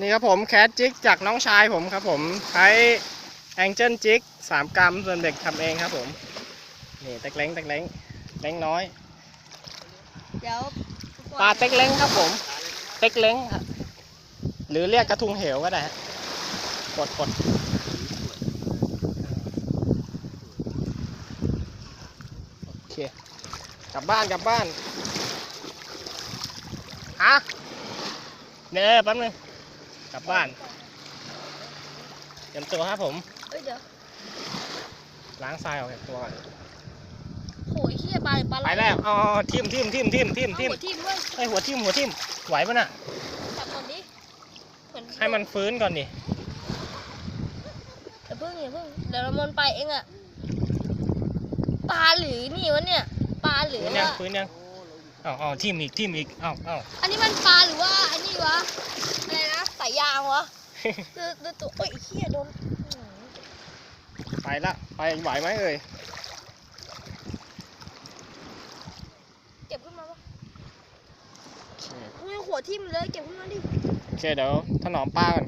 นี่ครับผมแคทจิกจากน้องชายผมครับผมใช้แองเจิลจิกสามกรัมส่วนเด็กทำเองครับผม นี่เต็กเล้งเต็กเล้งเล้งน้อย เดี๋ยวปลาเต็กเล้งครับผม เต็กเล้งครับหรือเรียกกระทุงเหวก็ได้ฮะกดกดโอเค กลับบ้านกลับบ้าน ฮะ เนี่ยแป๊บนึง กลับบ้านเตรียมตัวครับผม เอ้ยเดี๋ยวล้างทรายออกจากตัวก่อนโหยเฮียปลาปลาไปแล้วอ๋อทิมทิมทิมทิมทิมเอาทิมหัวทิ่มด้วยไอยหัวทิมหัวทิมไหวปะน่ะ จับก่อนดิเหมือนให้มันฟื้นก่อนดิอย่าเพิ่งอย่าเพิ่งเดี๋ยวเรามนไปเองอะปลาหรือนี่วะเนี่ยปลาหรือฟื้นยังว่าฟื้นยังอ้าวอ้าวทิมอีกทิมอีกอ้าวอ้าวอันนี้มันปลาหรือว่าอันนี้วะอะไรนะสายยา งวะคือคือตัวโอ้ยไอ้เฮียโดนอื้อหือไปละ ไปไหวไหมเอ่ยเก็บขึ้นมาปะโอเคอุ้ยหัวทิ่มเลยเก็บขึ้นมาดิ โอเคเดี๋ยวถนอมปลาก่อน